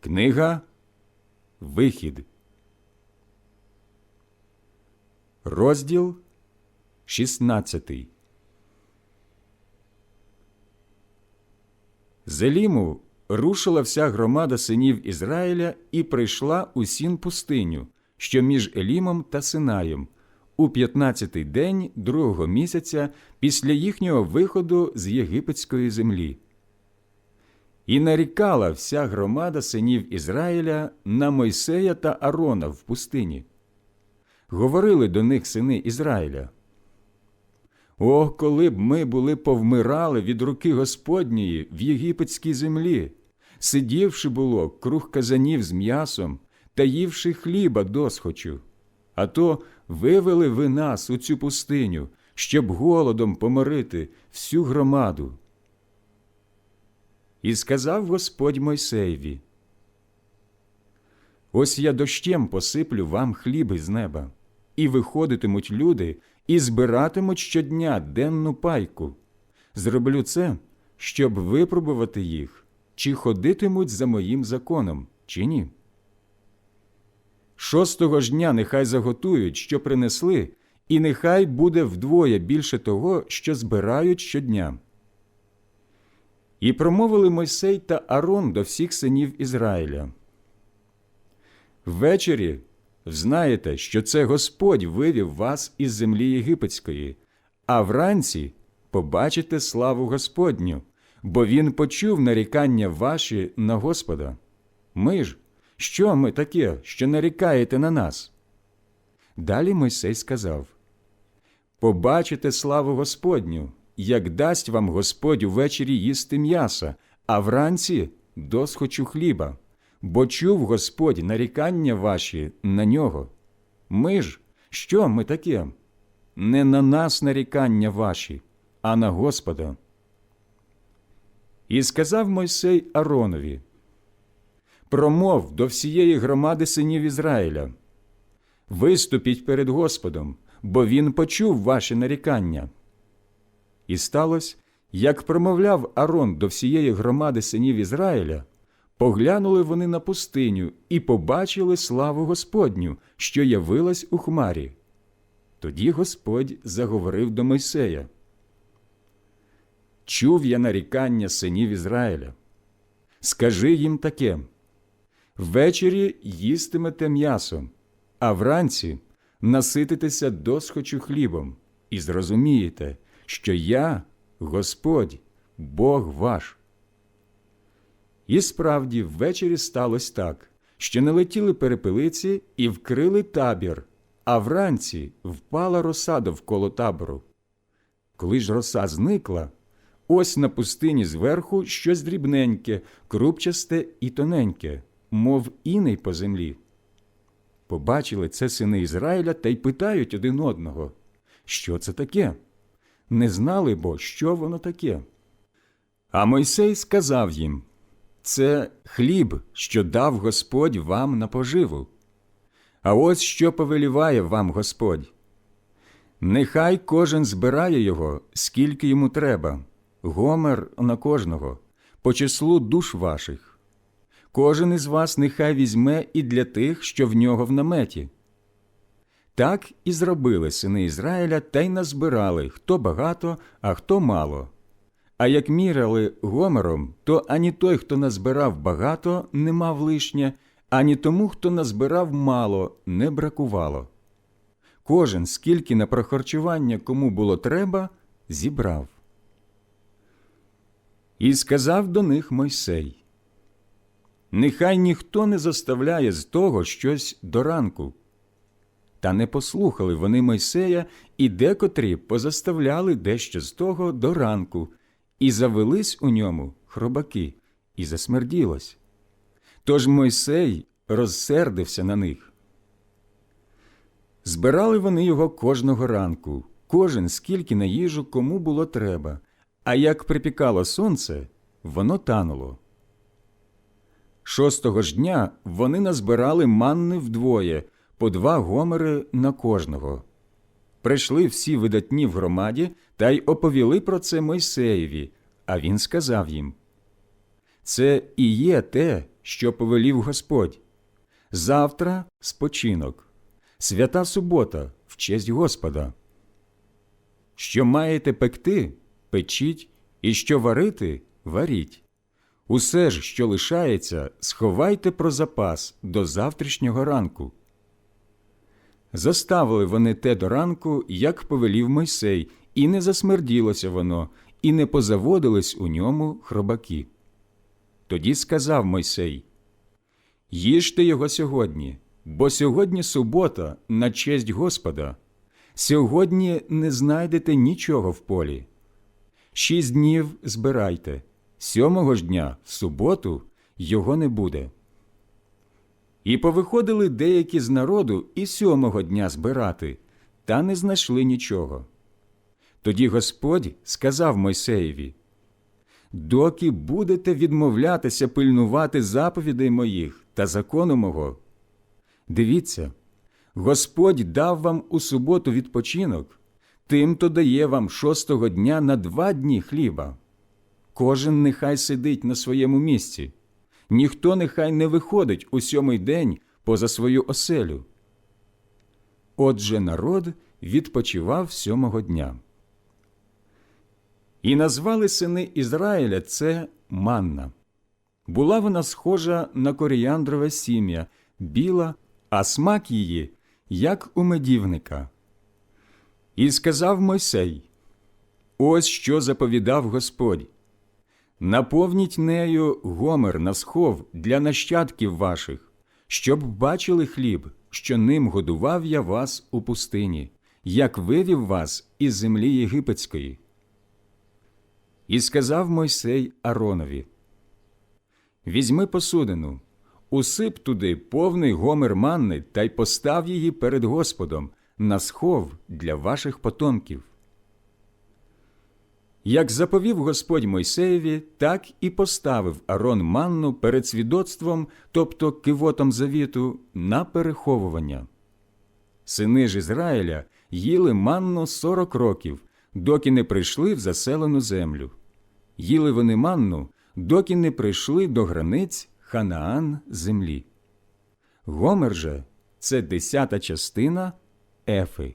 Книга Вихід. Розділ 16. З Еліму рушила вся громада синів Ізраїля і прийшла у сін пустиню, що між Елімом та Синаєм, у п'ятнадцятий день другого місяця після їхнього виходу з єгипетської землі. І нарікала вся громада синів Ізраїля на Мойсея та Арона в пустині. Говорили до них сини Ізраїля. О, коли б ми були повмирали від руки Господньої в єгипетській землі, сидівши було круг казанів з м'ясом та ївши хліба досхочу, а то вивели ви нас у цю пустиню, щоб голодом поморити всю громаду. І сказав Господь Мойсеєві, Ось я дощем посиплю вам хліб із неба, і виходитимуть люди, і збиратимуть щодня денну пайку. Зроблю це, щоб випробувати їх, чи ходитимуть за моїм законом, чи ні. Шостого ж дня нехай заготують, що принесли, і нехай буде вдвоє більше того, що збирають щодня. І промовили Мойсей та Арон до всіх синів Ізраїля. Ввечері знаєте, що це Господь вивів вас із землі єгипетської, а вранці побачите славу Господню, бо Він почув нарікання ваші на Господа. Ми ж, що ми таке, що нарікаєте на нас? Далі Мойсей сказав Побачите славу Господню, як дасть вам Господь увечері їсти м'яса, а вранці досхочу хліба, бо чув Господь нарікання ваші на нього. Ми ж, що ми таке? Не на нас нарікання ваші, а на Господа. І сказав Мойсей Аронові Промов до всієї громади синів Ізраїля. Виступіть перед Господом, бо Він почув ваші нарікання. І сталося, як промовляв Арон до всієї громади синів Ізраїля, поглянули вони на пустиню і побачили славу Господню, що явилась у хмарі. Тоді Господь заговорив до Мойсея. Чув я нарікання синів Ізраїля. Скажи їм таке ввечері їстимете м'ясо, а вранці насититеся досхочу хлібом, і зрозумієте, що я Господь, Бог ваш. І справді ввечері сталося так, що налетіли перепелиці і вкрили табір, а вранці впала роса довколо табору. Коли ж роса зникла, ось на пустині зверху щось дрібненьке, крупчасте і тоненьке, мов іней по землі. Побачили це сини Ізраїля та й питають один одного, що це таке? Не знали бо, що воно таке. А Мойсей сказав їм це хліб, що дав Господь вам на поживу. А ось що повеліває вам Господь. Нехай кожен збирає його, скільки йому треба, гомер на кожного, по числу душ ваших. Кожен із вас нехай візьме і для тих, що в нього в наметі. Так і зробили сини Ізраїля та й назбирали хто багато, а хто мало. А як міряли гомером, то ані той, хто назбирав багато, не мав лишнє, ані тому, хто назбирав мало, не бракувало. Кожен, скільки на прохарчування кому було треба, зібрав. І сказав до них Мойсей Нехай ніхто не заставляє з того щось до ранку. Та не послухали вони Мойсея, і декотрі позаставляли дещо з того до ранку, і завелись у ньому хробаки, і засмерділось. Тож Мойсей розсердився на них. Збирали вони його кожного ранку, кожен скільки на їжу кому було треба, а як припікало сонце, воно тануло. Шостого ж дня вони назбирали манни вдвоє, по два гомери на кожного. Прийшли всі видатні в громаді та й оповіли про це Мойсеєві, а він сказав їм Це і є те, що повелів Господь. Завтра спочинок, свята субота в честь Господа. Що маєте пекти, печіть, і що варити, варіть. Усе ж, що лишається, сховайте про запас до завтрашнього ранку. Заставили вони те до ранку, як повелів Мойсей, і не засмерділося воно, і не позаводились у ньому хробаки. Тоді сказав Мойсей Їжте його сьогодні, бо сьогодні субота на честь Господа. Сьогодні не знайдете нічого в полі. Шість днів збирайте, сьомого ж дня, в суботу, його не буде. І повиходили деякі з народу і сьомого дня збирати, та не знайшли нічого. Тоді Господь сказав Мойсеєві Доки будете відмовлятися пильнувати заповідей моїх та закону мого. Дивіться, Господь дав вам у суботу відпочинок, тимто дає вам шостого дня на два дні хліба. Кожен нехай сидить на своєму місці, ніхто нехай не виходить у сьомий день поза свою оселю. Отже народ відпочивав сьомого дня. І назвали сини Ізраїля це манна. Була вона схожа на коріандрове сім'я, біла, а смак її, як у медівника. І сказав Мойсей: Ось що заповідав Господь. Наповніть нею гомер на схов для нащадків ваших, щоб бачили хліб, що ним годував я вас у пустині, як вивів вас із землі єгипетської. І сказав Мойсей Аронові: Візьми посудину, усип туди повний гомер манни та й постав її перед Господом на схов для ваших потомків. Як заповів Господь Мойсеєві, так і поставив Арон манну перед свідоцтвом, тобто кивотом завіту, на переховування. Сини ж Ізраїля їли манну сорок років, доки не прийшли в заселену землю. Їли вони манну, доки не прийшли до границь Ханаан землі. Гомер же це десята частина ефи.